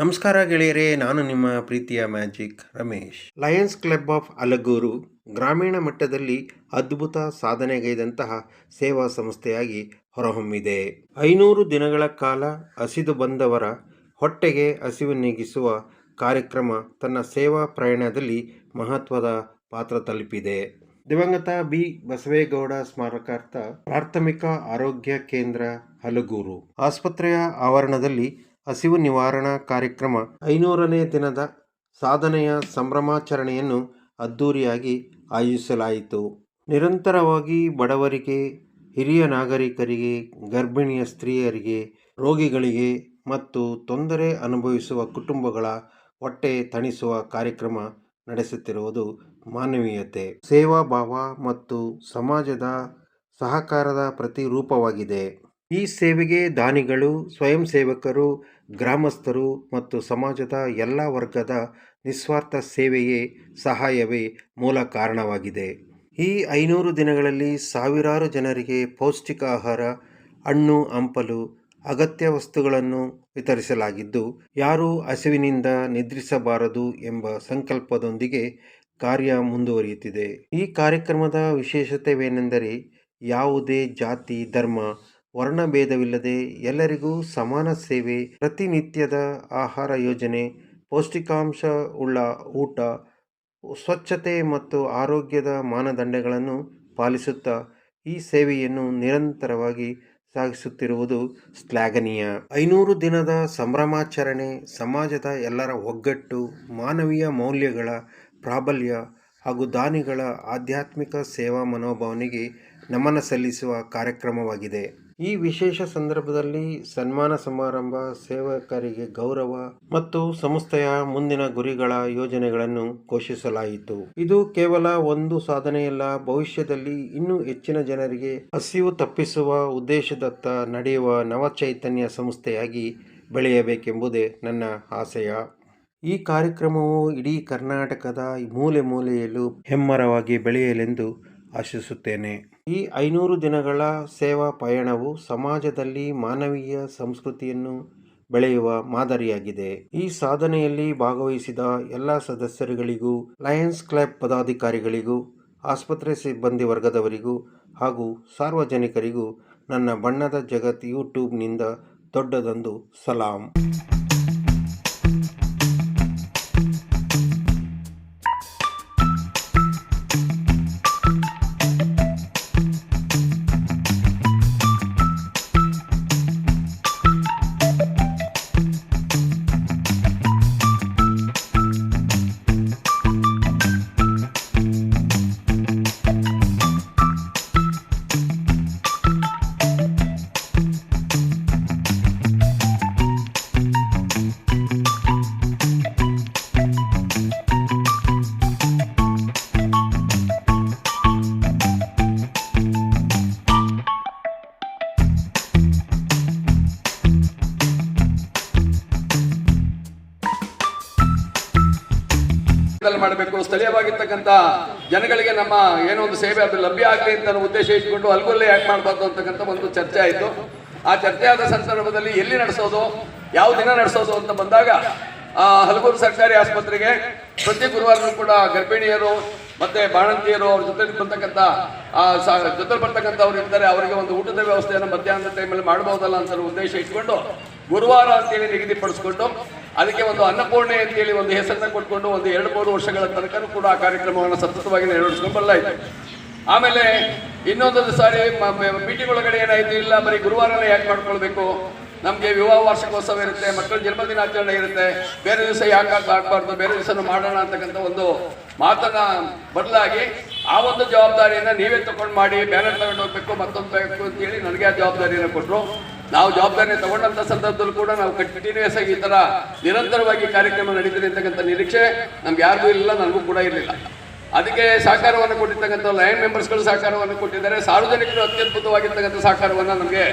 ನಮಸ್ಕಾರ ಗೆಳೆಯರೇ, ನಾನು ನಿಮ್ಮ ಪ್ರೀತಿಯ magic Ramesh. Lions club of Alaguru ಗ್ರಾಮೀಣ ಮಟ್ಟದಲ್ಲಿ ಅದ್ಭುತ ಸಾಧನೆಗೈದಂತಹ ಸೇವಾ ಸಂಸ್ಥೆಯಾಗಿ ಹೊರಹೊಮ್ಮಿದೆ. ಐನೂರು ದಿನಗಳ ಕಾಲ ಹಸಿದು ಬಂದವರ ಹೊಟ್ಟೆಗೆ ಹಸಿವು ನೀಗಿಸುವ ಕಾರ್ಯಕ್ರಮ ತನ್ನ ಸೇವಾ ಪ್ರಯಾಣದಲ್ಲಿ ಮಹತ್ವದ ಪಾತ್ರ ತಲುಪಿದೆ. ದಿವಂಗತ ಬಿ. ಬಸವೇಗೌಡ ಸ್ಮಾರಕಾರ್ಥ ಪ್ರಾಥಮಿಕ ಆರೋಗ್ಯ ಕೇಂದ್ರ ಹಲಗೂರು ಆಸ್ಪತ್ರೆಯ ಆವರಣದಲ್ಲಿ ಹಸಿವು ನಿವಾರಣಾ ಕಾರ್ಯಕ್ರಮ ಐನೂರನೇ ದಿನದ ಸಾಧನೆಯ ಸಂಭ್ರಮಾಚರಣೆಯನ್ನು ಅದ್ಧೂರಿಯಾಗಿ ಆಯೋಜಿಸಲಾಯಿತು. ನಿರಂತರವಾಗಿ ಬಡವರಿಗೆ, ಹಿರಿಯ ನಾಗರಿಕರಿಗೆ, ಗರ್ಭಿಣಿಯ ಸ್ತ್ರೀಯರಿಗೆ, ರೋಗಿಗಳಿಗೆ ಮತ್ತು ತೊಂದರೆ ಅನುಭವಿಸುವ ಕುಟುಂಬಗಳ ಹೊಟ್ಟೆ ತಣಿಸುವ ಕಾರ್ಯಕ್ರಮ ನಡೆಸುತ್ತಿರುವುದು ಮಾನವೀಯತೆ. ಸೇವಾ ಭಾವ ಮತ್ತು ಸಮಾಜದ ಸಹಕಾರದ ಪ್ರತಿರೂಪವಾಗಿದೆ. ಈ ಸೇವೆಗೆ ದಾನಿಗಳು, ಸ್ವಯಂ ಸೇವಕರು ಗ್ರಾಮಸ್ಥರು ಮತ್ತು ಸಮಾಜದ ಎಲ್ಲ ವರ್ಗದ ನಿಸ್ವಾರ್ಥ ಸೇವೆಯೇ ಸಹಾಯವೇ ಮೂಲ ಕಾರಣವಾಗಿದೆ. ಈ ಐನೂರು ದಿನಗಳಲ್ಲಿ ಸಾವಿರಾರು ಜನರಿಗೆ ಪೌಷ್ಟಿಕ ಆಹಾರ ಹಣ್ಣು, ಹಂಪಲು, ಅಗತ್ಯ ವಸ್ತುಗಳನ್ನು ವಿತರಿಸಲಾಗಿದ್ದು, ಯಾರೂ ಹಸಿವಿನಿಂದ ನಿದ್ರಿಸಬಾರದು ಎಂಬ ಸಂಕಲ್ಪದೊಂದಿಗೆ ಕಾರ್ಯ ಮುಂದುವರಿಯುತ್ತಿದೆ. ಈ ಕಾರ್ಯಕ್ರಮದ ವಿಶೇಷತೆವೇನೆಂದರೆ, ಯಾವುದೇ ಜಾತಿ, ಧರ್ಮ ವರ್ಣಭೇದವಿಲ್ಲದೆ ಎಲ್ಲರಿಗೂ ಸಮಾನ ಸೇವೆ, ಪ್ರತಿನಿತ್ಯದ ಆಹಾರ ಯೋಜನೆ, ಪೌಷ್ಟಿಕಾಂಶ ಉಳ್ಳ ಊಟ, ಸ್ವಚ್ಛತೆ ಮತ್ತು ಆರೋಗ್ಯದ ಮಾನದಂಡಗಳನ್ನು ಪಾಲಿಸುತ್ತಾ ಈ ಸೇವೆಯನ್ನು ನಿರಂತರವಾಗಿ ಸಾಗಿಸುತ್ತಿರುವುದು ಶ್ಲಾಘನೀಯ. ಐನೂರು ದಿನದ ಸಂಭ್ರಮಾಚರಣೆ ಸಮಾಜದ ಎಲ್ಲರ ಒಗ್ಗಟ್ಟು, ಮಾನವೀಯ ಮೌಲ್ಯಗಳ ಪ್ರಾಬಲ್ಯ ಹಾಗೂ ದಾನಿಗಳ ಆಧ್ಯಾತ್ಮಿಕ ಸೇವಾ ಮನೋಭಾವನೆಗೆ ನಮನ ಸಲ್ಲಿಸುವ ಕಾರ್ಯಕ್ರಮವಾಗಿದೆ. ಈ ವಿಶೇಷ ಸಂದರ್ಭದಲ್ಲಿ ಸನ್ಮಾನ ಸಮಾರಂಭ, ಸೇವಕರಿಗೆ ಗೌರವ ಮತ್ತು ಸಂಸ್ಥೆಯ ಮುಂದಿನ ಗುರಿಗಳ ಯೋಜನೆಗಳನ್ನು ಘೋಷಿಸಲಾಯಿತು. ಇದು ಕೇವಲ ಒಂದು ಸಾಧನೆಯಲ್ಲ, ಭವಿಷ್ಯದಲ್ಲಿ ಇನ್ನೂ ಹೆಚ್ಚಿನ ಜನರಿಗೆ ಹಸಿವು ತಪ್ಪಿಸುವ ಉದ್ದೇಶದತ್ತ ನಡೆಯುವ ನವಚೈತನ್ಯ ಸಂಸ್ಥೆಯಾಗಿ ಬೆಳೆಯಬೇಕೆಂಬುದೇ ನನ್ನ ಆಸೆಯ ಈ ಕಾರ್ಯಕ್ರಮವು ಇಡೀ ಕರ್ನಾಟಕದ ಮೂಲೆ ಮೂಲೆಯಲ್ಲೂ ಹೆಮ್ಮರವಾಗಿ ಬೆಳೆಯಲೆಂದು ಆಶಿಸುತ್ತೇನೆ. ಈ ಐನೂರು ದಿನಗಳ ಸೇವಾ ಪಯಣವು ಸಮಾಜದಲ್ಲಿ ಮಾನವೀಯ ಸಂಸ್ಕೃತಿಯನ್ನು ಬೆಳೆಯುವ ಮಾದರಿಯಾಗಿದೆ. ಈ ಸಾಧನೆಯಲ್ಲಿ ಭಾಗವಹಿಸಿದ ಎಲ್ಲ ಸದಸ್ಯರುಗಳಿಗೂ, ಲಯನ್ಸ್ ಕ್ಲಬ್ ಪದಾಧಿಕಾರಿಗಳಿಗೂ, ಆಸ್ಪತ್ರೆ ಸಿಬ್ಬಂದಿ ವರ್ಗದವರಿಗೂ ಹಾಗೂ ಸಾರ್ವಜನಿಕರಿಗೂ ನನ್ನ ಬಣ್ಣದ ಜಗತ್ ಯೂಟ್ಯೂಬ್ನಿಂದ ದೊಡ್ಡದೊಂದು ಸಲಾಂ. ಮಾಡಬೇಕು ಸ್ಥಳೀಯವಾಗಿರ್ತಕ್ಕಂಥ ಜನಗಳಿಗೆ ನಮ್ಮ ಏನೋ ಒಂದು ಸೇವೆ ಅದು ಲಭ್ಯ ಆಗಲಿ ಅಂತ ಉದ್ದೇಶ ಇಟ್ಕೊಂಡು ಅಲ್ಗೊಲ್ಲೇ ಯಾಕೆ ಮಾಡಬಾರ್ದು ಅಂತಕ್ಕಂಥ ಒಂದು ಚರ್ಚೆ ಆಯಿತು. ಆ ಚರ್ಚೆ ಆದ ಸಂದರ್ಭದಲ್ಲಿ ಎಲ್ಲಿ ನಡೆಸೋದು, ಯಾವ ದಿನ ನಡೆಸೋದು ಅಂತ ಬಂದಾಗ ಹಲಗೂರು ಸರ್ಕಾರಿ ಆಸ್ಪತ್ರೆಗೆ ಪ್ರತಿ ಗುರುವಾರನೂ ಕೂಡ ಗರ್ಭಿಣಿಯರು ಮತ್ತೆ ಬಾಣಂತಿಯರು ಅವ್ರ ಜೊತೆ ಬರ್ತಕ್ಕಂಥ ಜೊತೆ ಬರ್ತಕ್ಕಂಥವ್ರು ಇರ್ತಾರೆ, ಅವರಿಗೆ ಒಂದು ಊಟದ ವ್ಯವಸ್ಥೆಯನ್ನು ಮಧ್ಯಾಹ್ನದ ಟೈಮಲ್ಲಿ ಮಾಡಬಹುದಲ್ಲ ಅಂತ ಉದ್ದೇಶ ಇಟ್ಕೊಂಡು ಗುರುವಾರ ಅಂತೇಳಿ ನಿಗದಿಪಡಿಸ್ಕೊಂಡು ಅದಕ್ಕೆ ಒಂದು ಅನ್ನಪೂರ್ಣೆ ಅಂತೇಳಿ ಒಂದು ಹೆಸರನ್ನ ಕೊಟ್ಕೊಂಡು ಒಂದು ಎರಡು ಮೂರು ವರ್ಷಗಳ ತನಕ ಕೂಡ ಆ ಕಾರ್ಯಕ್ರಮವನ್ನು ಸತತವಾಗಿ ನೆರವೇರಿಸ್ಕೊಂಡು ಬರಲಾಯಿತು ಆಮೇಲೆ ಇನ್ನೊಂದೊಂದು ಸಾರಿ ಮೀಟಿಂಗ್ ಒಳಗಡೆ ಏನಾಯ್ತು ಇಲ್ಲ, ಬರೀ ಗುರುವಾರನೇ ಯಾಕೆ ಮಾಡ್ಕೊಳ್ಬೇಕು? ನಮಗೆ ವಿವಾಹ ವಾರ್ಷಿಕೋತ್ಸವ ಇರುತ್ತೆ, ಮಕ್ಕಳ ಜನ್ಮದಿನ ಆಚರಣೆ ಇರುತ್ತೆ, ಬೇರೆ ದಿವಸ ಯಾಕೆ ಆಗಬಾರ್ದು, ಬೇರೆ ದಿವಸನೂ ಮಾಡೋಣ ಅಂತಕ್ಕಂಥ ಒಂದು ಮಾತನ್ನ ಬದಲಾಗಿ ಆ ಒಂದು ಜವಾಬ್ದಾರಿಯನ್ನ ನೀವೇ ತಗೊಂಡು ಮಾಡಿ ಬ್ಯಾನರ್ ತಗೊಂಡು ಹೋಗ್ಬೇಕು, ಮತ್ತೊಂದು ಬೇಕು ಅಂತೇಳಿ ನನಗೆ ಆ ಜವಾಬ್ದಾರಿಯನ್ನು ಕೊಟ್ಟರು ನಾವು ಜವಾಬ್ದಾರಿ ತಗೊಂಡಂತ ಸಂದರ್ಭದಲ್ಲೂ ಕೂಡ ನಾವು ಕಂಟಿನ್ಯೂಸ್ ಆಗಿ ಈ ತರ ನಿರಂತರವಾಗಿ ಕಾರ್ಯಕ್ರಮ ನಡೀತದೆ ಅಂತಕ್ಕಂಥ ನಿರೀಕ್ಷೆ ನಮ್ಗೆ ಯಾರಿಗೂ ಇಲ್ಲ ನನಗೂ ಕೂಡ ಇರಲಿಲ್ಲ. ಅದಕ್ಕೆ ಸಹಕಾರವನ್ನು ಕೊಟ್ಟಿರ್ತಕ್ಕಂಥ ಲಯನ್ ಮೆಂಬರ್ಸ್ಗಳು ಸಹಕಾರವನ್ನು ಕೊಟ್ಟಿದ್ದಾರೆ. ಸಾರ್ವಜನಿಕರು ಅತ್ಯದ್ಭುತವಾಗಿರ್ತಕ್ಕಂಥ ಸಹಕಾರವನ್ನು ನಮಗೆ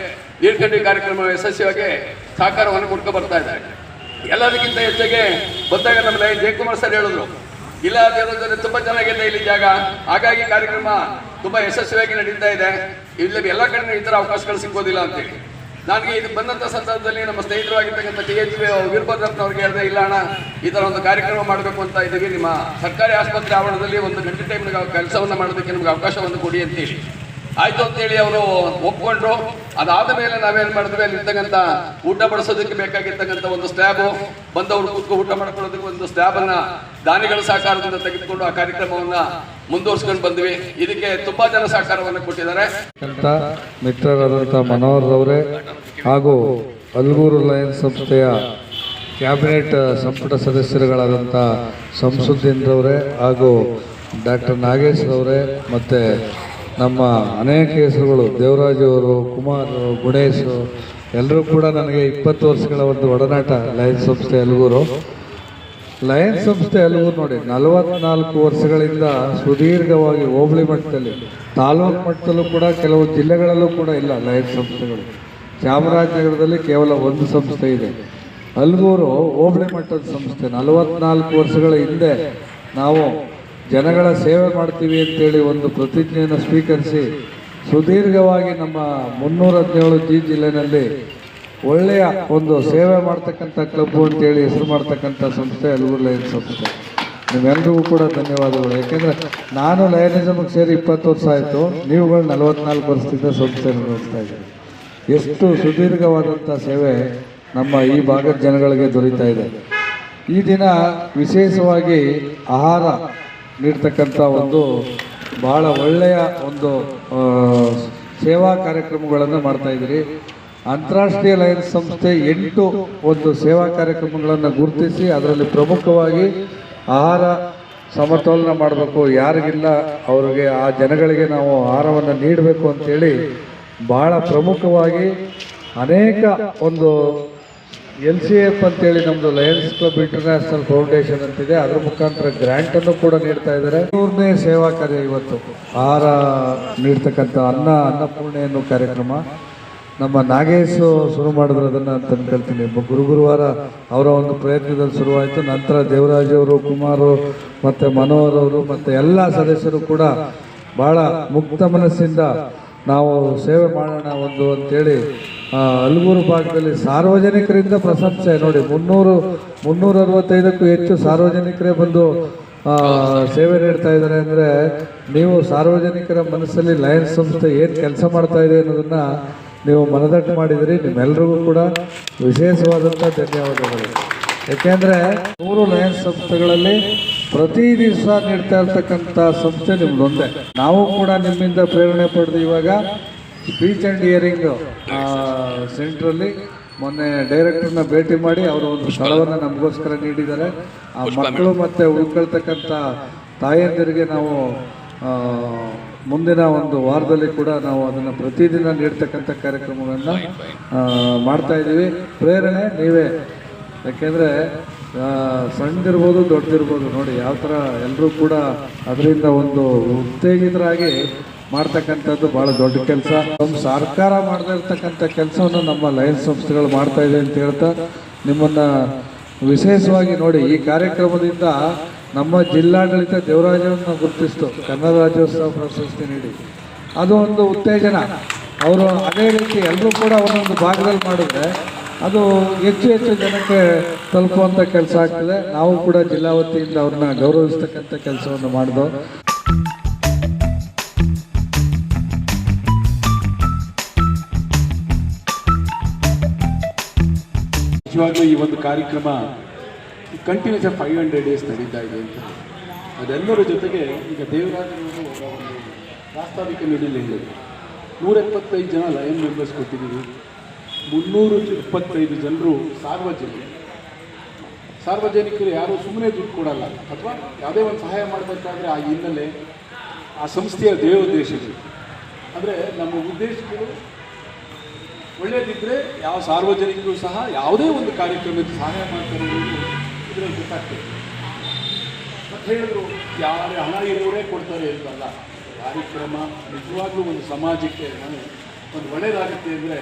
ನೀರ್ಕಂಡಿ ಕಾರ್ಯಕ್ರಮ ಯಶಸ್ವಿಯಾಗಿ ಸಹಕಾರವನ್ನು ಕೊಡ್ಕೊ ಬರ್ತಾ ಇದ್ದಾರೆ. ಎಲ್ಲದಕ್ಕಿಂತ ಹೆಚ್ಚಾಗಿ ಬಂದಾಗ ನಮ್ಮ ಲಯನ್ ಜಯಕುಮಾರ್ ಸರ್ ಹೇಳಿದ್ರು, ಇಲ್ಲ ದೇವರ ತುಂಬಾ ಚೆನ್ನಾಗಿದೆ ಇಲ್ಲಿ ಜಾಗ. ಹಾಗಾಗಿ ಕಾರ್ಯಕ್ರಮ ತುಂಬಾ ಯಶಸ್ವಿಯಾಗಿ ನಡೀತಾ ಇದೆ. ಇಲ್ಲಿ ಎಲ್ಲ ಕಡೆ ಈ ಥರ ಅವಕಾಶಗಳು ಸಿಗೋದಿಲ್ಲ ಅಂತೇಳಿ. ನನಗೆ ಇದು ಬಂದಂಥ ಸಂದರ್ಭದಲ್ಲಿ ನಮ್ಮ ಸ್ನೇಹಿತರು ಆಗಿರ್ತಕ್ಕಂಥ ಟಿ ಎಚ್ ವೀರಭದ್ರಪ್ಪನವ್ರಿಗೆ ಹೇಳಿದೆ, ಇಲ್ಲ ಅಣ್ಣ, ಈ ಥರ ಒಂದು ಕಾರ್ಯಕ್ರಮ ಮಾಡಬೇಕು ಅಂತ ಇದ್ದೀವಿ. ನಿಮ್ಮ ಸರ್ಕಾರಿ ಆಸ್ಪತ್ರೆ ಆವರಣದಲ್ಲಿ ಒಂದು ಗಂಟೆ ಟೈಮ್ ಕೆಲಸವನ್ನು ಮಾಡೋದಕ್ಕೆ ನಿಮ್ಗೆ ಅವಕಾಶವನ್ನು ಕೊಡಿ ಅಂತೇಳಿ ಆಯ್ತು ಅಂತೇಳಿ ಅವರು ಒಪ್ಕೊಂಡ್ರು. ಅದಾದ ಮೇಲೆ ನಾವೇನು ಮಾಡಿದ್ವಿ? ಅಲ್ಲಿರ್ತಕ್ಕಂಥ ಊಟ ಬಡಿಸೋದಕ್ಕೆ ಬೇಕಾಗಿರ್ತಕ್ಕಂಥ ಒಂದು ಸ್ಟ್ಯಾಬು, ಬಂದವರು ಕೂತ್ಕೊಂಡು ಊಟ ಮಾಡ್ಕೊಳ್ಳೋದಕ್ಕೆ ಒಂದು ಸ್ಟ್ಯಾಬನ್ನು ದಾನಿಗಳ ಸಹಕಾರದಿಂದ ತೆಗೆದುಕೊಂಡು ಆ ಕಾರ್ಯಕ್ರಮವನ್ನ ಮುಂದುವರ್ಸ್ಕೊಂಡು ಬಂದ್ವಿ. ಇದಕ್ಕೆ ತುಂಬಾ ಜನ ಸಹಕಾರವನ್ನು ಕೊಟ್ಟಿದ್ದಾರೆ. ಮಿತ್ರರಾದಂಥ ಮನೋಹರ್ ಅವರೇ ಹಾಗೂ ಅಲ್ಗೂರು ಲಯನ್ಸ್ ಸಂಸ್ಥೆಯ ಕ್ಯಾಬಿನೆಟ್ ಸಂಪುಟ ಸದಸ್ಯರುಗಳಾದಂಥ ಸಂಸುದ್ದೀನ್ ರವರೇ ಹಾಗೂ ಡಾಕ್ಟರ್ ನಾಗೇಶ್ ರವರೇ ಮತ್ತು ನಮ್ಮ ಅನೇಕ ಹೆಸರುಗಳು ದೇವರಾಜ್ ಅವರು, ಕುಮಾರ್ ಗುಣೇಶ್ ಎಲ್ಲರೂ ಕೂಡ ನನಗೆ ಇಪ್ಪತ್ತು ವರ್ಷಗಳ ಒಂದು ಒಡನಾಟ ಲಯನ್ಸ್ ಸಂಸ್ಥೆ ಅಲ್ಗೂರು. ಲಯನ್ಸ್ ಸಂಸ್ಥೆ ಎಲ್ಲವೂ ನೋಡಿ, ನಲವತ್ನಾಲ್ಕು ವರ್ಷಗಳಿಂದ ಸುದೀರ್ಘವಾಗಿ ಹೋಬಳಿ ಮಟ್ಟದಲ್ಲಿ, ತಾಲೂಕು ಮಟ್ಟದಲ್ಲೂ ಕೂಡ ಕೆಲವು ಜಿಲ್ಲೆಗಳಲ್ಲೂ ಕೂಡ ಇಲ್ಲ ಲಯನ್ಸ್ ಸಂಸ್ಥೆಗಳು. ಚಾಮರಾಜನಗರದಲ್ಲಿ ಕೇವಲ ಒಂದು ಸಂಸ್ಥೆ ಇದೆ. ಅಲ್ಗೂರು ಹೋಬಳಿ ಮಟ್ಟದ ಸಂಸ್ಥೆ. ನಲವತ್ನಾಲ್ಕು ವರ್ಷಗಳ ಹಿಂದೆ ನಾವು ಜನಗಳ ಸೇವೆ ಮಾಡ್ತೀವಿ ಅಂತೇಳಿ ಒಂದು ಪ್ರತಿಜ್ಞೆಯನ್ನು ಸ್ವೀಕರಿಸಿ, ಸುದೀರ್ಘವಾಗಿ ನಮ್ಮ ಮುನ್ನೂರ ಹದಿನೇಳು ಜಿ ಜಿಲ್ಲೆನಲ್ಲಿ ಒಳ್ಳೆಯ ಒಂದು ಸೇವೆ ಮಾಡ್ತಕ್ಕಂಥ ಕ್ಲಬ್ಬು ಅಂತೇಳಿ ಹೆಸರು ಮಾಡ್ತಕ್ಕಂಥ ಸಂಸ್ಥೆ ಅಲ್ಗೂರು ಲಯನ್ಸ್ ಸಂಸ್ಥೆ. ನಿಮ್ಮೆಲ್ರಿಗೂ ಕೂಡ ಧನ್ಯವಾದಗಳು. ಯಾಕೆಂದರೆ ನಾನು ಲಯನಿಸಮ್ಗೆ ಸೇರಿ ಇಪ್ಪತ್ತು ವರ್ಷ ಆಯಿತು. ನೀವುಗಳು ನಲವತ್ನಾಲ್ಕು ವರ್ಷದಿಂದ ಸಂಸ್ಥೆ ನಡೆಸ್ತಾ ಇದ್ದೀರಿ. ಎಷ್ಟು ಸುದೀರ್ಘವಾದಂಥ ಸೇವೆ ನಮ್ಮ ಈ ಭಾಗದ ಜನಗಳಿಗೆ ದೊರೀತಾ ಇದೆ. ಈ ದಿನ ವಿಶೇಷವಾಗಿ ಆಹಾರ ನೀಡ್ತಕ್ಕಂಥ ಒಂದು ಭಾಳ ಒಳ್ಳೆಯ ಒಂದು ಸೇವಾ ಕಾರ್ಯಕ್ರಮಗಳನ್ನು ಮಾಡ್ತಾ ಇದ್ದೀರಿ. ಅಂತಾರಾಷ್ಟ್ರೀಯ ಲಯನ್ಸ್ ಸಂಸ್ಥೆ ಎಂಟು ಒಂದು ಸೇವಾ ಕಾರ್ಯಕ್ರಮಗಳನ್ನು ಗುರುತಿಸಿ ಅದರಲ್ಲಿ ಪ್ರಮುಖವಾಗಿ ಆಹಾರ ಸಮತೋಲನ ಮಾಡಬೇಕು. ಯಾರಿಗಿಲ್ಲ ಅವರಿಗೆ ಆ ಜನಗಳಿಗೆ ನಾವು ಆಹಾರವನ್ನು ನೀಡಬೇಕು ಅಂಥೇಳಿ ಭಾಳ ಪ್ರಮುಖವಾಗಿ ಅನೇಕ ಒಂದು ಎಲ್ ಸಿ ಎಫ್ ಅಂತೇಳಿ ನಮ್ಮದು ಲಯನ್ಸ್ ಕ್ಲಬ್ ಇಂಟರ್ನ್ಯಾಷನಲ್ ಫೌಂಡೇಶನ್ ಅಂತಿದೆ. ಅದರ ಮುಖಾಂತರ ಗ್ರ್ಯಾಂಟನ್ನು ಕೂಡ ನೀಡ್ತಾ ಇದ್ದಾರೆ. ಮೂರನೇ ಸೇವಾ ಕಾರ್ಯ ಇವತ್ತು. ಆಹಾರ ನೀಡ್ತಕ್ಕಂಥ ಅನ್ನ ಅನ್ನಪೂರ್ಣೆ ಅನ್ನೋ ಕಾರ್ಯಕ್ರಮ. ನಮ್ಮ ನಾಗೇಶ್ ಶುರು ಮಾಡಿದ್ರು ಅದನ್ನು ಅಂತ ಅನ್ಕೊಳ್ತೀನಿ ಗುರು ಗುರುವಾರ ಅವರ ಒಂದು ಪ್ರಯತ್ನದಲ್ಲಿ ಶುರುವಾಯಿತು. ನಂತರ ದೇವರಾಜವರು ಕುಮಾರ್ ಮತ್ತು ಮನೋಹರ್ ಅವರು, ಮತ್ತು ಎಲ್ಲ ಸದಸ್ಯರು ಕೂಡ ಭಾಳ ಮುಕ್ತ ಮನಸ್ಸಿಂದ ನಾವು ಸೇವೆ ಮಾಡೋಣ ಒಂದು ಅಂತೇಳಿ ಅಲ್ಗೂರು ಭಾಗದಲ್ಲಿ ಸಾರ್ವಜನಿಕರಿಂದ ಪ್ರಶಂಸೆ ನೋಡಿ, ಮುನ್ನೂರು, ಮುನ್ನೂರ ಅರವತ್ತೈದಕ್ಕೂ ಹೆಚ್ಚು ಸಾರ್ವಜನಿಕರೇ ಬಂದು ಸೇವೆ ನೀಡ್ತಾ ಇದ್ದಾರೆ ಅಂದರೆ ನೀವು ಸಾರ್ವಜನಿಕರ ಮನಸ್ಸಲ್ಲಿ ಲಯನ್ಸ್ ಸಂಸ್ಥೆ ಏನು ಕೆಲಸ ಮಾಡ್ತಾ ಇದೆ ಅನ್ನೋದನ್ನ ನೀವು ಮನದಟ್ಟು ಮಾಡಿದಿರಿ, ನಿಮ್ಮೆಲ್ರಿಗೂ ಕೂಡ ವಿಶೇಷವಾದಂಥ ಧನ್ಯವಾದಗಳು. ಯಾಕೆಂದರೆ ಮೂರು ಲಯನ್ಸ್ ಸಂಸ್ಥೆಗಳಲ್ಲಿ ಪ್ರತಿ ದಿವಸ ನೀಡ್ತಾ ಇರ್ತಕ್ಕಂಥ ಸಂಸ್ಥೆ ನಿಮ್ಮದೊಂದೇ ನಾವು ಕೂಡ ನಿಮ್ಮಿಂದ ಪ್ರೇರಣೆ ಪಡೆದು ಇವಾಗ ಸ್ಪೀಚ್ ಆ್ಯಂಡ್ ಇಯರಿಂಗ್ ಸೆಂಟ್ರಲ್ಲಿ ಮೊನ್ನೆ ಡೈರೆಕ್ಟರ್ನ ಭೇಟಿ ಮಾಡಿ ಅವರು ಒಂದು ಸ್ಥಳವನ್ನು ನಮಗೋಸ್ಕರ ನೀಡಿದ್ದಾರೆ. ಆ ಮಕ್ಕಳು ಮತ್ತು ಉಳ್ಕೊಳ್ತಕ್ಕಂಥ ತಾಯಂದಿರಿಗೆ ನಾವು ಮುಂದಿನ ಒಂದು ವಾರದಲ್ಲಿ ಕೂಡ ನಾವು ಅದನ್ನು ಪ್ರತಿದಿನ ನೀಡ್ತಕ್ಕಂಥ ಕಾರ್ಯಕ್ರಮಗಳನ್ನು ಆ, ಮಾಡ್ತಾ ಇದ್ದೀವಿ. ಪ್ರೇರಣೆ ನೀವೇ. ಯಾಕೆಂದರೆ ಸಣ್ಣದಿರ್ಬೋದು ದೊಡ್ಡದಿರ್ಬೋದು ನೋಡಿ ಯಾವ ಥರ ಎಲ್ಲರೂ ಕೂಡ ಅದರಿಂದ ಒಂದು ಉತ್ತೇಜಿತರಾಗಿ ಮಾಡ್ತಕ್ಕಂಥದ್ದು ಭಾಳ ದೊಡ್ಡ ಕೆಲಸ. ನಮ್ಮ ಸರ್ಕಾರ ಮಾಡದೇ ಇರ್ತಕ್ಕಂಥ ಕೆಲಸವನ್ನು ನಮ್ಮ ಲಯನ್ಸ್ ಸಂಸ್ಥೆಗಳು ಮಾಡ್ತಾ ಇದೆ ಅಂತ ಹೇಳ್ತಾ ನಿಮ್ಮನ್ನು ವಿಶೇಷವಾಗಿ ನೋಡಿ ಈ ಕಾರ್ಯಕ್ರಮದಿಂದ ನಮ್ಮ ಜಿಲ್ಲಾಡಳಿತ ದೇವರಾಜವನ್ನು ಗುರುತಿಸ್ತು. ಕನ್ನಡ ರಾಜ್ಯೋತ್ಸವ ಪ್ರಶಸ್ತಿ ನೀಡಿ. ಅದು ಒಂದು ಉತ್ತೇಜನ. ಅವರು ಅದೇ ರೀತಿ ಎಲ್ಲರೂ ಕೂಡ ಅವರೊಂದು ಭಾಗದಲ್ಲಿ ಮಾಡಿದ್ರೆ ಅದು ಹೆಚ್ಚು ಹೆಚ್ಚು ಜನಕ್ಕೆ ತಲುಪುವಂಥ ಕೆಲಸ ಆಗ್ತದೆ. ನಾವು ಕೂಡ ಜಿಲ್ಲಾ ವತಿಯಿಂದ ಅವ್ರನ್ನ ಗೌರವಿಸ್ತಕ್ಕಂಥ ಕೆಲಸವನ್ನು ಮಾಡಿದೋ ನಿಜವಾಗ್ಲೂ ಈ ಒಂದು ಕಾರ್ಯಕ್ರಮ ಕಂಟಿನ್ಯೂಸ್ ಫೈವ್ ಹಂಡ್ರೆಡ್ ಡೇಸ್ ನಡೀತಾ ಇದೆ ಅಂತ. ಅದೆಲ್ಲರ ಜೊತೆಗೆ ಈಗ ದೇವರಾಜನವರು ಅವರ ಒಂದು ಪ್ರಾಸ್ತಾವಿಕ ನೀಡಿಲ್ಲ ಹೇಳಿದರು. ನೂರ ಎಪ್ಪತ್ತೈದು ಜನ ಲಯನ್ ಮೆಂಬರ್ಸ್ ಕೊಟ್ಟಿದ್ದೀವಿ. ಮುನ್ನೂರು ಇಪ್ಪತ್ತೈದು ಜನರು ಸಾರ್ವಜನಿಕರು ಸಾರ್ವಜನಿಕರು ಯಾರೂ ಸುಮ್ಮನೆ ದುಡ್ಡು ಕೊಡಲ್ಲ. ಅಥವಾ ಯಾವುದೇ ಒಂದು ಸಹಾಯ ಮಾಡಬೇಕಾದ್ರೆ ಆ ಹಿನ್ನೆಲೆ ಆ ಸಂಸ್ಥೆಯ ದೇವೋದ್ದೇಶಗಳು ಅಂದರೆ ನಮ್ಮ ಉದ್ದೇಶಗಳು ಒಳ್ಳೆಯದಿದ್ದರೆ ಯಾವ ಸಾರ್ವಜನಿಕರು ಸಹ ಯಾವುದೇ ಒಂದು ಕಾರ್ಯಕ್ರಮಕ್ಕೆ ಸಹಾಯ ಮಾಡ್ತಾರೆ ಗೊತ್ತಾಗ್ತದೆ ಮತ್ತೆ ಹೇಳಿದ್ರು, ಯಾರೇ ಹಣ ಇರೋರೇ ಕೊಡ್ತಾರೆ ಅಂತಲ್ಲ. ಕಾರ್ಯಕ್ರಮ ನಿಜವಾಗ್ಲೂ ಒಂದು ಸಮಾಜಕ್ಕೆ ನಾನು ಒಂದು ಒಳ್ಳೇದಾಗುತ್ತೆ ಅಂದರೆ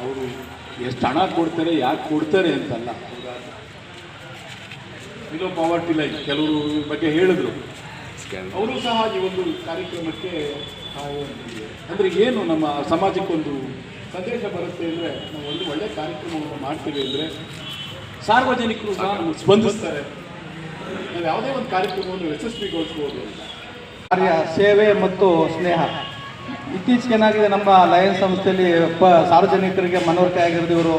ಅವರು ಎಷ್ಟು ಹಣ ಕೊಡ್ತಾರೆ, ಯಾಕೆ ಕೊಡ್ತಾರೆ ಅಂತಲ್ಲ. ಇಲ್ಲೋ ಪಾವರ್ಟಿ ಲೈನ್. ಕೆಲವರು ಬಗ್ಗೆ ಹೇಳಿದ್ರು. ಅವರು ಸಹ ಈ ಒಂದು ಕಾರ್ಯಕ್ರಮಕ್ಕೆ ಅಂದರೆ ಅಂದ್ರೆ ಏನು ನಮ್ಮ ಸಮಾಜಕ್ಕೊಂದು ಸಂದೇಶ ಬರುತ್ತೆ ಅಂದರೆ ನಾವು ಒಂದು ಒಳ್ಳೆ ಕಾರ್ಯಕ್ರಮವನ್ನು ಮಾಡ್ತೀವಿ ಅಂದರೆ ಸಾರ್ವಜನಿಕರು ಸ್ಪಂದಿಸ್ತಾರೆ. ನಾವು ಯಾವುದೇ ಒಂದು ಕಾರ್ಯಕ್ರಮವನ್ನು ಯಶಸ್ವಿಗೊಳಿಸಬಹುದು ಕಾರ್ಯ ಸೇವೆ ಮತ್ತು ಸ್ನೇಹ. ಇತ್ತೀಚೆಗೆ ಏನಾಗಿದೆ ನಮ್ಮ ಲಯನ್ಸ್ ಸಂಸ್ಥೆಯಲ್ಲಿ ಪ ಸಾರ್ವಜನಿಕರಿಗೆ ಮನವರಿಕೆ ಆಗಿರೋದು ಇವರು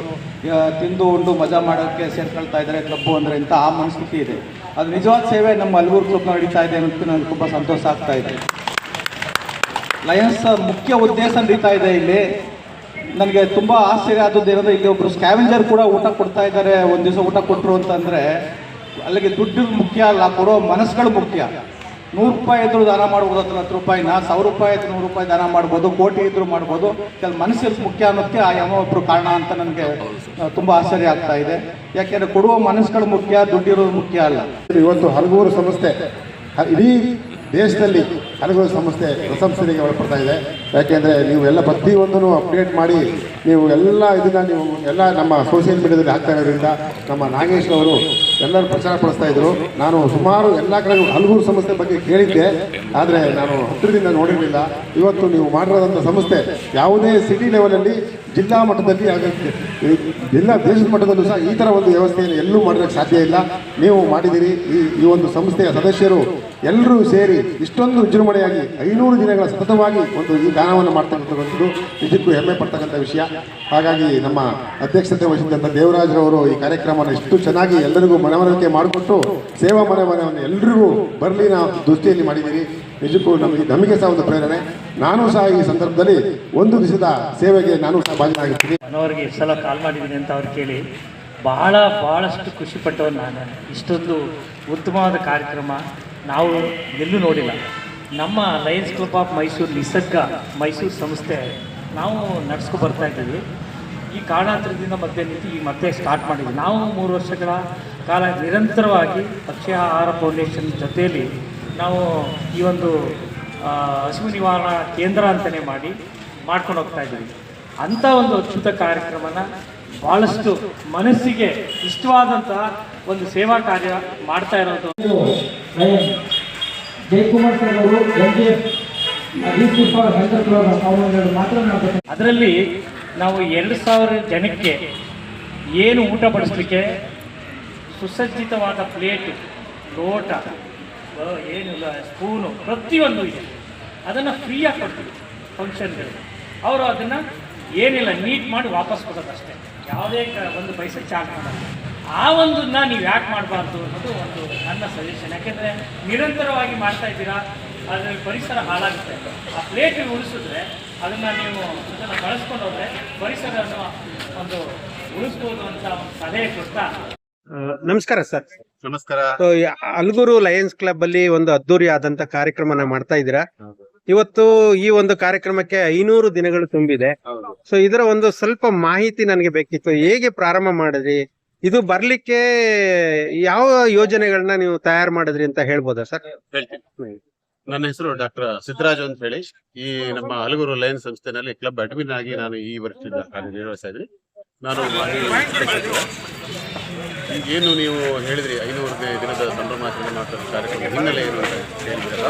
ತಿಂದು ಉಂಡು ಮಜಾ ಮಾಡೋಕ್ಕೆ ಸೇರ್ಕೊಳ್ತಾ ಇದ್ದಾರೆ ಕ್ಲಬ್ಬು ಅಂದರೆ ಇಂಥ ಆ ಮನಸ್ಥಿತಿ ಇದೆ. ಅದು ನಿಜವಾದ ಸೇವೆ ನಮ್ಮ ಅಲ್ಗೂರು ಕ್ಲಬ್ ನಡೀತಾ ಇದೆ ಅಂತ ನನಗೆ ತುಂಬ ಸಂತೋಷ ಆಗ್ತಾ ಇದೆ. ಲಯನ್ಸ್ ಮುಖ್ಯ ಉದ್ದೇಶ ನಡೀತಾ ಇದೆ ಇಲ್ಲಿ. ನನಗೆ ತುಂಬ ಆಶ್ಚರ್ಯ ಆದದ್ದು ಏನಂದರೆ ಇಲ್ಲಿ ಒಬ್ಬರು ಸ್ಕ್ಯಾವೆಂಜರ್ ಕೂಡ ಊಟ ಕೊಡ್ತಾ ಇದ್ದಾರೆ, ಒಂದು ದಿವಸ ಊಟ ಕೊಟ್ಟರು ಅಂತಂದರೆ ಅಲ್ಲಿಗೆ ದುಡ್ಡು ಮುಖ್ಯ ಅಲ್ಲ, ಕೊಡೋ ಮನಸ್ಸುಗಳು ಮುಖ್ಯ. ನೂರು ರೂಪಾಯಿ ಇದ್ರು ದಾನ ಮಾಡ್ಬೋದು ಹತ್ರ ಹತ್ತು ರೂಪಾಯಿನ ಸಾವಿರ ರೂಪಾಯಿ ಇದ್ರು ನೂರು ರೂಪಾಯಿ ದಾನ ಮಾಡ್ಬೋದು, ಕೋಟಿ ಇದ್ದರೂ ಮಾಡ್ಬೋದು, ಕೆಲ ಮನಸ್ಸು ಮುಖ್ಯ ಅನ್ನೋಕ್ಕೆ ಆ ಯಾವ ಒಬ್ಬರು ಕಾರಣ ಅಂತ ನನಗೆ ತುಂಬ ಆಶ್ಚರ್ಯ ಆಗ್ತಾ ಇದೆ. ಯಾಕೆಂದರೆ ಕೊಡುವ ಮನಸ್ಸುಗಳು ಮುಖ್ಯ, ದುಡ್ಡಿರೋದು ಮುಖ್ಯ ಅಲ್ಲ. ಇವತ್ತು ಹಲಗೂರು ಸಂಸ್ಥೆ ಇಡೀ ದೇಶದಲ್ಲಿ ಹಲಗೂರು ಸಂಸ್ಥೆ ಪ್ರಶಂಸನೆಗೆ ಒಳಪಡ್ತಾ ಇದೆ. ಯಾಕೆಂದರೆ ನೀವು ಎಲ್ಲ ಪ್ರತಿಯೊಂದನ್ನು ಅಪ್ಡೇಟ್ ಮಾಡಿ ನೀವು ಎಲ್ಲ ಇದನ್ನು ನೀವು ಎಲ್ಲ ನಮ್ಮ ಸೋಷಿಯಲ್ ಮೀಡಿಯಾದಲ್ಲಿ ಹಾಕ್ತಾ ಇರೋದ್ರಿಂದ ನಮ್ಮ ನಾಗೇಶ್ ಅವರು ಎಲ್ಲರೂ ಪ್ರಚಾರ ಪಡಿಸ್ತಾ ಇದ್ರು. ನಾನು ಸುಮಾರು ಎಲ್ಲ ಕಡೆ ಹಲಗೂರು ಸಂಸ್ಥೆ ಬಗ್ಗೆ ಕೇಳಿದ್ದೆ. ಆದರೆ ನಾನು ಹತ್ತಿರದಿಂದ ನೋಡಿರಲಿಲ್ಲ. ಇವತ್ತು ನೀವು ಮಾಡಿರೋದಂಥ ಸಂಸ್ಥೆ ಯಾವುದೇ ಸಿಟಿ ಲೆವೆಲಲ್ಲಿ ಜಿಲ್ಲಾ ಮಟ್ಟದಲ್ಲಿ ಆಗಕ್ಕೆ ಜಿಲ್ಲಾ ದೇಶದ ಮಟ್ಟದಲ್ಲೂ ಸಹ ಈ ಥರ ಒಂದು ವ್ಯವಸ್ಥೆಯನ್ನು ಎಲ್ಲೂ ಮಾಡೋಕ್ಕೆ ಸಾಧ್ಯ ಇಲ್ಲ. ನೀವು ಮಾಡಿದ್ದೀರಿ ಈ ಈ ಒಂದು ಸಂಸ್ಥೆಯ ಸದಸ್ಯರು ಎಲ್ಲರೂ ಸೇರಿ ಇಷ್ಟೊಂದು ವಿಜೃಂಭಣೆಯಾಗಿ ಐನೂರು ದಿನಗಳ ಸತತವಾಗಿ ಒಂದು ಈ ದಾನವನ್ನು ಮಾಡ್ತಕ್ಕಂಥದ್ದು ನಿಜಕ್ಕೂ ಹೆಮ್ಮೆ ಪಡ್ತಕ್ಕಂಥ ವಿಷಯ. ಹಾಗಾಗಿ ನಮ್ಮ ಅಧ್ಯಕ್ಷತೆ ವಹಿಸಿದಂಥ ದೇವರಾಜರವರು ಈ ಕಾರ್ಯಕ್ರಮವನ್ನು ಇಷ್ಟು ಚೆನ್ನಾಗಿ ಎಲ್ಲರಿಗೂ ಮನವರಿಕೆ ಮಾಡಿಕೊಟ್ಟು ಸೇವಾ ಮನವನ್ನು ಎಲ್ಲರಿಗೂ ಬರಲಿ ನಾವು ದೃಷ್ಟಿಯಲ್ಲಿ ಮಾಡಿದ್ದೀರಿ ನಿಜಕ್ಕೂ ನಮಗೆ ನಮಗೆ ಸಹ ಒಂದು ಪ್ರೇರಣೆ. ನಾನು ಸಹ ಈ ಸಂದರ್ಭದಲ್ಲಿ ಒಂದು ದಿವಸದ ಸೇವೆಗೆ ನಾನು ಸಹ ಭಾಗಿಯಾಗಿರ್ತೀನಿ ಎಷ್ಟು ಸಲ ಕಾಲ್ ಮಾಡಿದ್ದೀನಿ ಅಂತ ಅವ್ರು ಕೇಳಿ ಬಹಳ ಭಾಳಷ್ಟು ಖುಷಿಪಟ್ಟವ್ರು ನಾನು. ಇಷ್ಟೊಂದು ಉತ್ತಮವಾದ ಕಾರ್ಯಕ್ರಮ ನಾವು ಎಲ್ಲೂ ನೋಡಿಲ್ಲ. ನಮ್ಮ lions club of Mysuru Nisarga Mysuru ಸಂಸ್ಥೆ ನಾವು ನಡ್ಸ್ಕೊ ಬರ್ತಾ ಇದ್ದೀವಿ. ಈ ಕಾರಣಾಂತರದಿಂದ ಮತ್ತೆ ನಿಂತು ಈ ಮತ್ತೆ ಸ್ಟಾರ್ಟ್ ಮಾಡಿದ್ವಿ. ನಾವು ಮೂರು ವರ್ಷಗಳ ಕಾಲ ನಿರಂತರವಾಗಿ ಪಕ್ಷ ಆಹಾರ ಫೌಂಡೇಶನ್ ಜೊತೆಯಲ್ಲಿ ನಾವು ಈ ಒಂದು ಹಸಿವು ನಿವಾರಣಾ ಕೇಂದ್ರ ಅಂತಲೇ ಮಾಡಿ ಮಾಡ್ಕೊಂಡು ಹೋಗ್ತಾ ಇದ್ದೀವಿ. ಅಂಥ ಒಂದು ಅದ್ಭುತ ಕಾರ್ಯಕ್ರಮನ ಭಾಳಷ್ಟು ಮನಸ್ಸಿಗೆ ಇಷ್ಟವಾದಂತಹ ಒಂದು ಸೇವಾ ಕಾರ್ಯ ಮಾಡ್ತಾ ಇರೋದು. ಜಯಕುಮಾರ್ ಸರ್ ಅವರು ಅದರಲ್ಲಿ ನಾವು ಎರಡು ಸಾವಿರ ಜನಕ್ಕೆ ಏನು ಊಟ ಬಡಿಸ್ಲಿಕ್ಕೆ ಸುಸಜ್ಜಿತವಾದ ಪ್ಲೇಟು ಲೋಟ ಏನಿಲ್ಲ ಸ್ಪೂನು, ಪ್ರತಿಯೊಂದು ಇದೆ. ಅದನ್ನು ಫ್ರೀಯಾಗಿ ಕೊಡ್ತೀವಿ ಫಂಕ್ಷನ್ಗಳು ಅವರು ಅದನ್ನು ಏನಿಲ್ಲ ನೀಟ್ ಮಾಡಿ ವಾಪಸ್ ಕೊಡೋದಷ್ಟೇ ಯಾವುದೇ ಒಂದು ಪೈಸೆ ಚಾರ್ಜ್ ಮಾಡೋದು ಆ ಒಂದನ್ನ ನೀವು ಯಾಕೆ ಮಾಡಬಾರ್ದು ಅನ್ನೋದು ಒಂದು ನನ್ನ ಸಜೆಷನ್ ಯಾಕೆಂದರೆ ನಿರಂತರವಾಗಿ ಮಾಡ್ತಾ ಇದ್ದೀರಾ, ಅದರ ಪರಿಸರ ಹಾಳಾಗುತ್ತೆ. ಆ ಪ್ಲೇಟ್ ಉಳಿಸಿದ್ರೆ ಅದನ್ನು ನೀವು ಅದನ್ನು ಬಳಸ್ಕೊಂಡು ಹೋದರೆ ಪರಿಸರವನ್ನು ಒಂದು ಉಳಿಸ್ಬೋದು ಅಂತ ಒಂದು ಸಲಹೆ ಕೊಡ್ತಾ ನಮಸ್ಕಾರ ಸರ್. ನಮಸ್ಕಾರ. ಈ ಅಲ್ಗೂರು ಲಯನ್ಸ್ ಕ್ಲಬ್ ಅಲ್ಲಿ ಒಂದು ಅದ್ದೂರಿ ಆದಂತ ಕಾರ್ಯಕ್ರಮನ ಮಾಡ್ತಾ ಇದ್ದೀರಾ? ಇವತ್ತು ಈ ಒಂದು ಕಾರ್ಯಕ್ರಮಕ್ಕೆ ಐನೂರು ದಿನಗಳು ತುಂಬಿದೆ. ಸೊ ಇದರ ಒಂದು ಸ್ವಲ್ಪ ಮಾಹಿತಿ ನನಗೆ ಬೇಕಿತ್ತು. ಹೇಗೆ ಪ್ರಾರಂಭ ಮಾಡಿದ್ರಿ? ಇದು ಬರ್ಲಿಕ್ಕೆ ಯಾವ ಯೋಜನೆಗಳನ್ನ ನೀವು ತಯಾರು ಮಾಡಿದ್ರಿ ಅಂತ ಹೇಳ್ಬೋದಾ ಸರ್? ಹೇಳ್ತೀನಿ. ನನ್ನ ಹೆಸರು ಡಾಕ್ಟರ್ ಸಿದ್ದರಾಜು ಅಂತ ಹೇಳಿ. ಈ ನಮ್ಮ ಹಲಗೂರು ಲಯನ್ಸ್ ಸಂಸ್ಥೆನಲ್ಲಿ ಕ್ಲಬ್ ಅಡ್ಮಿನ್ ಆಗಿ ನಾನು ಈ ವರ್ಷದಿಂದ ಕಾರ್ಯನಿರ್ವಹಿಸ್ತಾ ಇದ್ದೀನಿ. ನಾನು ಏನು ನೀವು ಹೇಳಿದ್ರಿ, ಐನೂರನೇ ದಿನದ ಸಂಭ್ರಮಾಚರಣೆ ಮಾಡ್ತಾರೆ ಕಾರ್ಯಕ್ರಮ ಹಿನ್ನೆಲೆ ಏನು ಅಂತ ಹೇಳಿದ್ರಲ್ಲ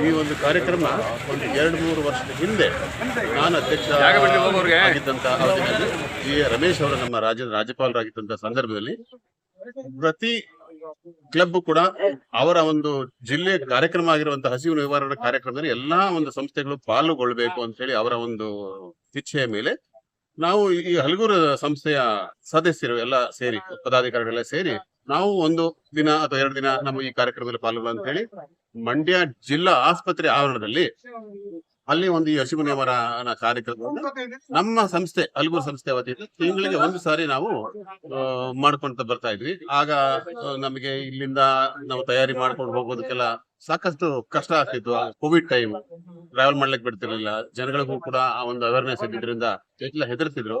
ಈ ಒಂದು ಕಾರ್ಯಕ್ರಮ ಒಂದು ಎರಡು ಮೂರು ವರ್ಷದ ಹಿಂದೆ ನಾನು ಅಧ್ಯಕ್ಷ ಆಗಿದ್ದಂತ ಅವಧಿಯಲ್ಲಿ ಈ ರಮೇಶ್ ಅವರು ನಮ್ಮ ರಾಜ್ಯದ ರಾಜ್ಯಪಾಲರಾಗಿದ್ದಂಥ ಸಂದರ್ಭದಲ್ಲಿ ಪ್ರತಿ ಕ್ಲಬ್ ಕೂಡ ಅವರ ಒಂದು ಜಿಲ್ಲೆ ಕಾರ್ಯಕ್ರಮ ಆಗಿರುವಂತಹ ಹಸಿವು ನಿವಾರಣಾ ಕಾರ್ಯಕ್ರಮದಲ್ಲಿ ಎಲ್ಲಾ ಒಂದು ಸಂಸ್ಥೆಗಳು ಪಾಲುಗೊಳ್ಳಬೇಕು ಅಂತ ಹೇಳಿ ಅವರ ಒಂದು ಇಚ್ಛೆಯ ಮೇಲೆ ನಾವು ಈ ಹಲಗೂರು ಸಂಸ್ಥೆಯ ಸದಸ್ಯರು ಎಲ್ಲ ಸೇರಿ ಪದಾಧಿಕಾರಿಗಳೆಲ್ಲ ಸೇರಿ ನಾವು ಒಂದು ದಿನ ಅಥವಾ ಎರಡು ದಿನ ನಮ್ಮ ಈ ಕಾರ್ಯಕ್ರಮದಲ್ಲಿ ಪಾಲ್ಗೊಳ್ಳ ಅಂತ ಹೇಳಿ ಮಂಡ್ಯ ಜಿಲ್ಲಾ ಆಸ್ಪತ್ರೆ ಆವರಣದಲ್ಲಿ ಅಲ್ಲಿ ಒಂದು ಈ ಹಸಿವು ಕಾರ್ಯಕ್ರಮ ಕಾರ್ಯಕ್ರಮವನ್ನು ನಮ್ಮ ಸಂಸ್ಥೆ ಹಲಗೂರು ಸಂಸ್ಥೆ ವತಿಯಿಂದ ತಿಂಗಳಿಗೆ ಒಂದು ಸಾರಿ ನಾವು ಮಾಡ್ಕೊಂತ ಬರ್ತಾ ಇದ್ವಿ. ಆಗ ನಮಗೆ ಇಲ್ಲಿಂದ ನಾವು ತಯಾರಿ ಮಾಡ್ಕೊಂಡು ಹೋಗೋದಕ್ಕೆಲ್ಲ ಸಾಕಷ್ಟು ಕಷ್ಟ ಆಗ್ತಿತ್ತು. ಕೋವಿಡ್ ಟೈಮ್ ಟ್ರಾವೆಲ್ ಮಾಡ್ಲಿಕ್ಕೆ ಬಿಡ್ತಿರ್ಲಿಲ್ಲ ಜನಗಳಿಗೂ ಕೂಡ ಆ ಒಂದು ಅವೇರ್ನೆಸ್ ಇದ್ದಿದ್ರಿಂದ ಎಲ್ಲ ಹೆದರ್ತಿದ್ರು.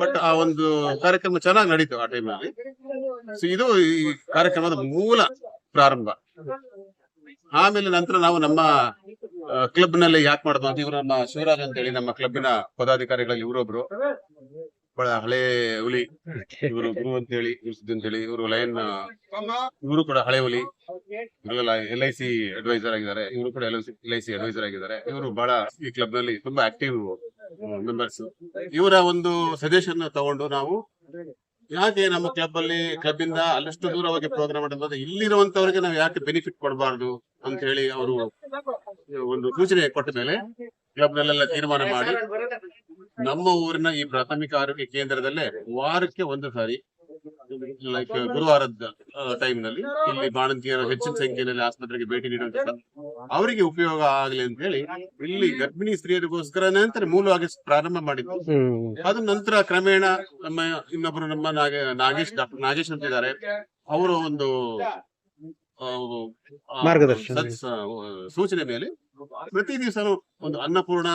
ಬಟ್ ಆ ಒಂದು ಕಾರ್ಯಕ್ರಮ ಚೆನ್ನಾಗಿ ನಡೀತು ಆ ಟೈಮಲ್ಲಿ ಸೊ ಇದು ಈ ಕಾರ್ಯಕ್ರಮದ ಮೂಲ ಪ್ರಾರಂಭ. ಆಮೇಲೆ ನಂತರ ನಾವು ನಮ್ಮ ಕ್ಲಬ್ನಲ್ಲಿ ಯಾಕೆ ಮಾಡೋದು ಅಂತ ಇವರು ನಮ್ಮ ಶಿವರಾಜ್ ಅಂತ ಹೇಳಿ ನಮ್ಮ ಕ್ಲಬ್ನ ಪದಾಧಿಕಾರಿಗಳಲ್ಲಿ ಇವರೊಬ್ರು. ಬಹಳ ಹಳೆ ಹುಲಿ. ಇವರು ಗುರು ಅಂತ ಹೇಳಿ ಅಂತ ಹೇಳಿ ಇವರು ಲಯನ್ ಇವರು ಕೂಡ ಹಳೆ ಹುಲಿ. ಎಲ್ ಐ ಸಿ ಅಡ್ವೈಸರ್ ಆಗಿದ್ದಾರೆ. ಇವರು ಕೂಡ ಎಲ್ ಐ ಸಿ ಅಡ್ವೈಸರ್ ಆಗಿದ್ದಾರೆ. ಇವರು ಬಹಳ ಈ ಕ್ಲಬ್ನಲ್ಲಿ ತುಂಬಾ ಆಕ್ಟಿವ್ ಮೆಂಬರ್ಸ್ ಇವರ ಒಂದು ಸಜೆಷನ್ ತಗೊಂಡು ನಾವು ಯಾಕೆ ನಮ್ಮ ಕ್ಲಬ್ ಅಲ್ಲಿ ಕ್ಲಬ್ ಇಂದ ಅಲ್ಲಷ್ಟು ದೂರ ಹೋಗಿ ಪ್ರೋಗ್ರಾಮ್ ಮಾಡೋದು ಇಲ್ಲಿರುವಂತವ್ರಿಗೆ ನಾವು ಯಾಕೆ ಬೆನಿಫಿಟ್ ಕೊಡಬಾರ್ದು ಅಂತ ಹೇಳಿ ಅವರು ಒಂದು ಸೂಚನೆ ಕೊಟ್ಟ ಮೇಲೆ ಕ್ಲಬ್ ನಲ್ಲೆಲ್ಲ ತೀರ್ಮಾನ ಮಾಡಿ ನಮ್ಮ ಊರಿನ ಈ ಪ್ರಾಥಮಿಕ ಆರೋಗ್ಯ ಕೇಂದ್ರದಲ್ಲೇ ವಾರಕ್ಕೆ ಒಂದು ಸಾರಿ ಲೈಕ್ ಗುರುವಾರದ ಟೈಮ್ನಲ್ಲಿ ಇಲ್ಲಿ ಬಾಣಂತಿಯರು ಹೆಚ್ಚಿನ ಸಂಖ್ಯೆಯಲ್ಲಿ ಆಸ್ಪತ್ರೆಗೆ ಭೇಟಿ ನೀಡುವಂತ ಅವರಿಗೆ ಉಪಯೋಗ ಆಗಲಿ ಅಂತ ಹೇಳಿ ಇಲ್ಲಿ ಗರ್ಭಿಣಿ ಸ್ತ್ರೀಯರಿಗೋಸ್ಕರ ನಂತರ ಮೂಲವಾಗಿ ಪ್ರಾರಂಭ ಮಾಡಿದ್ದು ಹ್ಮ್. ಅದ ನಂತರ ಕ್ರಮೇಣ ನಮ್ಮ ಇನ್ನೊಬ್ಬರು ನಮ್ಮ ನಾಗೇಶ್ ಡಾಕ್ಟರ್ ನಾಗೇಶ್ ಅಂತ ಇದ್ದಾರೆ. ಅವರು ಒಂದು ಮಾರ್ಗದರ್ಶನ. ಸೂಚನೆ ಮೇಲೆ ಪ್ರತಿ ದಿವಸ ಒಂದು ಅನ್ನಪೂರ್ಣ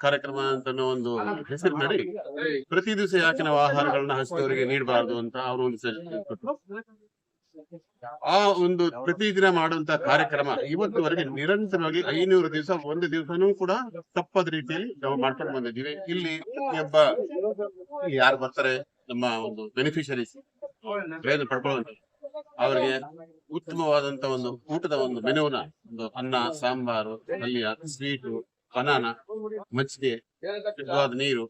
ಕಾರ್ಯಕ್ರಮ ಅಂತ ಒಂದು ಹೆಸರು ಮಾಡಿ ಪ್ರತಿ ದಿವಸ ಯಾಕೆ ನಾವು ಆಹಾರಗಳನ್ನ ಹಸಿದವರಿಗೆ ನೀಡಬಾರದು ಅಂತ ಅವರು ಒಂದು ಸಜೆಷನ್ ಕೊಟ್ಟರು ಆ ಒಂದು ಪ್ರತಿದಿನ ಮಾಡುವಂತ ಕಾರ್ಯಕ್ರಮ ಇವತ್ತುವರೆಗೆ ನಿರಂತರವಾಗಿ ಐನೂರು ದಿವಸ ಒಂದು ದಿವಸನೂ ಕೂಡ ತಪ್ಪದ ರೀತಿಯಲ್ಲಿ ನಾವು ಮಾಡ್ಕೊಂಡು ಬಂದಿದ್ದೀವಿ. ಇಲ್ಲಿ ಪ್ರತಿಯೊಬ್ಬ ಯಾರು ಬರ್ತಾರೆ ನಮ್ಮ ಒಂದು ಬೆನಿಫಿಷರೀಸ್ ಪ್ರಯೋಜನ ಪಡ್ಕೊಳ್ಳುವಂತ ಅವರಿಗೆ ಉತ್ತಮವಾದಂತ ಒಂದು ಊಟದ ಒಂದು ಮೆನುವನ್ನ ಒಂದು ಅನ್ನ ಸಾಂಬಾರು ಪಲ್ಯ ಸ್ವೀಟು ಬನಾನ ಮಜ್ಜಿಗೆ, ಶುದ್ಧವಾದ ನೀರು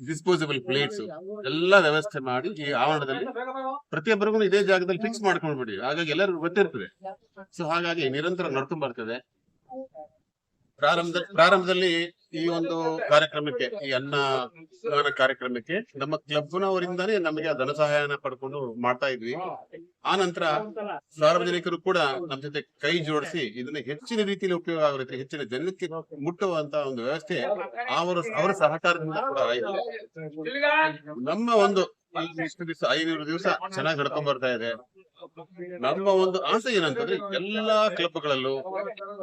ಡಿಸ್ಪೋಸಬಲ್ ಪ್ಲೇಟ್ಸ್ ಎಲ್ಲ ವ್ಯವಸ್ಥೆ ಮಾಡಿ ಈ ಆವರಣದಲ್ಲಿ ಪ್ರತಿಯೊಬ್ಬರಿಗೂ ಇದೇ ಜಾಗದಲ್ಲಿ ಫಿಕ್ಸ್ ಮಾಡ್ಕೊಂಡ್ಬಿಡಿ. ಹಾಗಾಗಿ ಎಲ್ಲರಿಗೂ ಗೊತ್ತಿರ್ತದೆ. ಸೊ ಹಾಗಾಗಿ ನಿರಂತರ ನಡ್ಕೊಂಡ್ ಬರ್ತದೆ. ಪ್ರಾರಂಭ ಪ್ರಾರಂಭದಲ್ಲಿ ಈ ಒಂದು ಕಾರ್ಯಕ್ರಮಕ್ಕೆ ಈ ಅನ್ನ ದಾನ ಕಾರ್ಯಕ್ರಮಕ್ಕೆ ನಮ್ಮ ಕ್ಲಬ್ನವರಿಂದಾನೇ ನಮಗೆ ಧನ ಸಹಾಯನ ಪಡ್ಕೊಂಡು ಮಾಡ್ತಾ ಇದ್ವಿ. ಆ ನಂತರ ಸಾರ್ವಜನಿಕರು ಕೂಡ ನಮ್ಮ ಜೊತೆ ಕೈ ಜೋಡಿಸಿ ಇದನ್ನ ಹೆಚ್ಚಿನ ರೀತಿಯಲ್ಲಿ ಉಪಯೋಗ ಆಗುತ್ತೆ ಹೆಚ್ಚಿನ ಜನಕ್ಕೆ ಮುಟ್ಟುವಂತ ಒಂದು ವ್ಯವಸ್ಥೆ ಅವರ ಅವರ ಸಹಕಾರದಿಂದ ಕೂಡ ಆಯ್ತು ನಮ್ಮ ಒಂದು ಇಷ್ಟು ದಿವಸ ಐನೂರು ದಿವಸ ಚೆನ್ನಾಗಿ ನಡ್ಕೊಂಡ್ ಬರ್ತಾ ಇದೆ. ನಮ್ಮ ಒಂದು ಆಸೆ ಏನಂತಂದ್ರೆ ಎಲ್ಲಾ ಕ್ಲಬ್ಗಳಲ್ಲೂ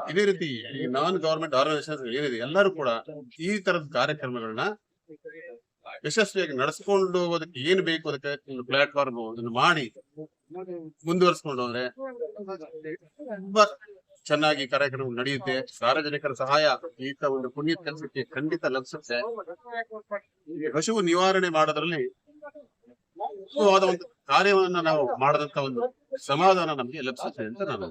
ಇದೇ ರೀತಿ ನಾನ್ ಗವರ್ಮೆಂಟ್ ಆರ್ಗನೈಸೇಷನ್ ಏನಿದೆ ಎಲ್ಲರೂ ಕೂಡ ಈ ತರದ ಕಾರ್ಯಕ್ರಮಗಳನ್ನ ಯಶಸ್ವಿಯಾಗಿ ನಡೆಸ್ಕೊಂಡು ಹೋಗೋದಕ್ಕೆ ಏನ್ ಬೇಕು ಅದಕ್ಕೆ ಒಂದು ಪ್ಲಾಟ್ಫಾರ್ಮ್ ಅದನ್ನು ಮಾಡಿ ಮುಂದುವರಿಸ್ಕೊಂಡು ಹೋದ್ರೆ ತುಂಬಾ ಚೆನ್ನಾಗಿ ಕಾರ್ಯಕ್ರಮ ನಡೆಯುತ್ತೆ. ಸಾರ್ವಜನಿಕರ ಸಹಾಯ ಈತ ಒಂದು ಪುಣ್ಯ ಕೆಲಸಕ್ಕೆ ಖಂಡಿತ ಲಭಿಸುತ್ತೆ. ಹಸಿವು ನಿವಾರಣೆ ಮಾಡೋದ್ರಲ್ಲಿ ಕಾರ್ಯವನ್ನು ನಾವು ಮಾಡದಂತ ಒಂದು ಸಮಾಧಾನ ನಮ್ಗೆ ಲಭಿಸುತ್ತೆ ಅಂತ ನಾನು